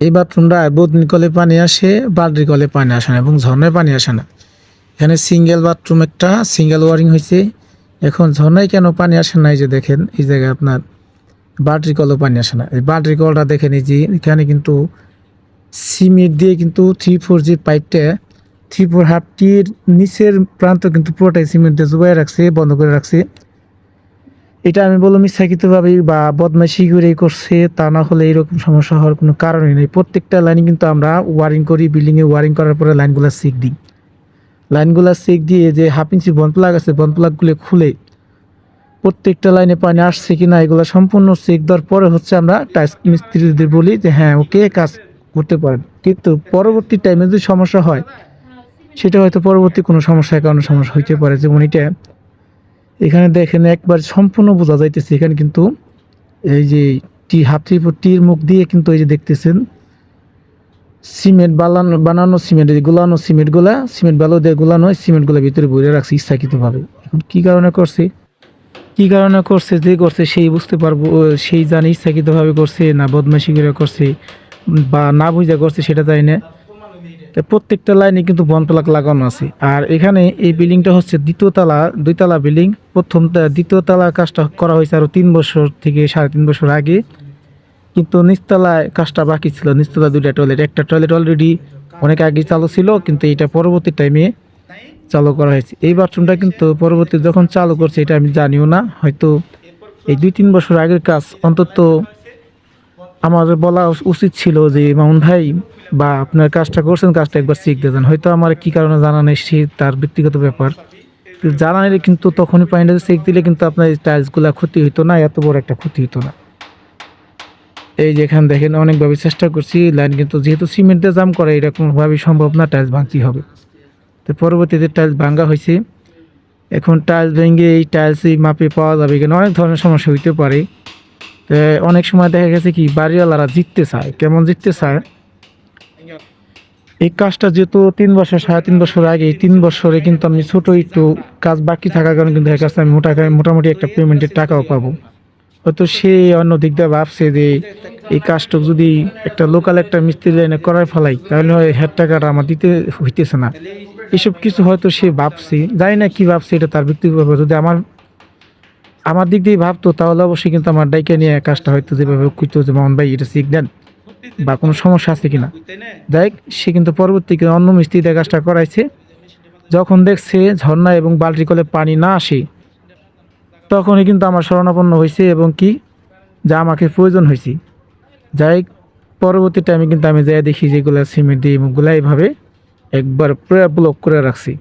এই বাথরুমটা বদনি কলে পানি আসে বালরি কলে পানি আসে না এবং ঝর্ণায় পানি আসে না। এখানে সিঙ্গেল বাথরুম একটা সিঙ্গেল ওয়ারিং হয়েছে এখন ঝর্ণায় কেন পানি আসে না? এই যে দেখেন, এই জায়গায় আপনার বালরি কলও পানি আসে না। এই বালরি কলটা দেখেন, এই যে এখানে কিন্তু সিমেন্ট দিয়ে কিন্তু থ্রি ফোর জি পাইপটা থ্রি ফোর হাফটির নিচের প্রান্ত কিন্তু পুরোটাই সিমেন্ট দিয়ে জুবাই রাখছে, বন্ধ করে রাখছে। এটা আমি বললাম, ইচ্ছাকৃতভাবে বা বদমাইশি করে করছে, তা না হলে এরকম সমস্যা হওয়ার কোনো কারণই নেই। প্রত্যেকটা লাইনে কিন্তু আমরা ওয়ারিং করি, বিল্ডিংয়ে ওয়ারিং করার পরে লাইনগুলো চেক দিই। লাইনগুলো চেক দিয়ে যে হাফ ইঞ্চি বন প্লাগ আছে, বন প্লাগগুলো খুলে প্রত্যেকটা লাইনে পানি আসছে কি না, এগুলো সম্পূর্ণ চেক দেওয়ার পরে হচ্ছে আমরা টাইস মিস্ত্রিদের বলি যে হ্যাঁ ওকে কাজ করতে পারেন। কিন্তু পরবর্তী টাইমে যদি সমস্যা হয়, সেটা হয়তো পরবর্তী কোনো সমস্যার কারণে সমস্যা হইতে পারে। যেমন এটা এখানে দেখেন একবার সম্পূর্ণ বোঝা যাইতেছে, এখানে কিন্তু এই যে টি হাফ থ্রি ফোর টির মুখ দিয়ে কিন্তু এই যে দেখতেছেন, সিমেন্ট বানানো বানানো সিমেন্ট, এই গুলানো সিমেন্টগুলা, সিমেন্ট বালু দিয়ে গুলানো সিমেন্টগুলো ভিতরে ভরে রাখছে ইচ্ছাকৃতভাবে। এখন কী কারণে করছে? কী কারণে করছে, যে করছে সেই বুঝতে পারব সেই জানে ইচ্ছাকৃতভাবে করছে না, বদমাশি করে করছে, বা না বুঝা করছে সেটা জানি না। প্রত্যেকটা লাইনে কিন্তু বন প্লাক লাগানো আছে। আর এখানে এই বিল্ডিংটা হচ্ছে দ্বিতীয় তালা, দুইতলা বিল্ডিং। প্রথম দ্বিতীয় তালা কাজটা করা হয়েছে আরও তিন বছর থেকে সাড়ে তিন বছর আগে। কিন্তু নিচতলায় কাজটা বাকি ছিল, নিচতলা দুইটা টয়লেট একটা টয়লেট অলরেডি অনেক আগে চালু ছিল, কিন্তু এটা পরবর্তী টাইমে চালু করা হয়েছে। এই বাথরুমটা কিন্তু পরবর্তী যখন চালু করছে, এটা আমি জানিও না, হয়তো এই দুই তিন বছর আগের কাজ, অন্তত আমাদের বলা উচিত ছিল যে, মামুন ভাই, বা আপনার কাজটা করছেন, কাজটা একবার দিয়ে যান। হয়তো আমার কি কারণে জানা নেই, সে তার ব্যক্তিগত ব্যাপার। জানা নেই, কিন্তু তখনই পানিটা চেক দিলে কিন্তু আপনার টাইলসগুলো ক্ষতি হতো না, এত বড় একটা ক্ষতি হতো না। এই যে এখানে দেখেন, অনেকভাবে চেষ্টা করছি, লাইন কিন্তু যেহেতু সিমেন্ট দিয়ে জাম করে এরকমভাবে সম্ভব না, টাইলস ভাঙতেই হবে। তো পরবর্তীতে টাইলস ভাঙ্গা হয়েছে। এখন টাইলস ভেঙে এই টাইলস এই মাপে পাওয়া যাবে কিনা, অনেক ধরনের সমস্যা হইতে পারে। অনেক সময় দেখা গেছে কি, বাড়িওয়ালারা জিততে চায়। কেমন জিততে চায়? এই কাজটা যেহেতু তিন বছর, সাড়ে তিন বছর আগে তিন বছরে কিন্তু আমি ছোট একটু কাজ বাকি থাকার কারণে কিন্তু এর কাছে আমি মোটা মোটামুটি একটা পেমেন্টের টাকাও পাবো। হয়তো সে অন্য দিক দিয়ে ভাবছে যে এই কাজটা যদি একটা লোকাল একটা মিস্ত্রি লাইনে করার ফেলাই, তাহলে হেড টাকাটা আমার দিতে হইতেছে না। এসব কিছু হয়তো সে ভাবছে, জানি না কি ভাবছে, এটা তার ব্যক্তিগত যদি আমার আমার দিক দিয়ে ভাবতো, তাহলে অবশ্যই কিন্তু আমার ডাইকে নিয়ে কাজটা হয়তো যেভাবে করতো যে, মামন ভাই, এটা শিখ দেন বা কোনো সমস্যা আছে কিনা? দেখ, সে কিন্তু পরবর্তীতে অন্য মিস্ত্রি দিয়ে কাজটা করাইছে। যখন দেখছে ঝর্ণা এবং বালতি কলে পানি না আসে, তখনই কিন্তু আমার শরণাপন্ন হয়েছে এবং কি? যা আমাকে প্রয়োজন হয়েছে যাই পরবর্তী টাইমে কিন্তু আমি যাই দেখি যেগুলো সিমেন্ট দিয়ে এইভাবে একবার পুরো ব্লক করে রাখছি।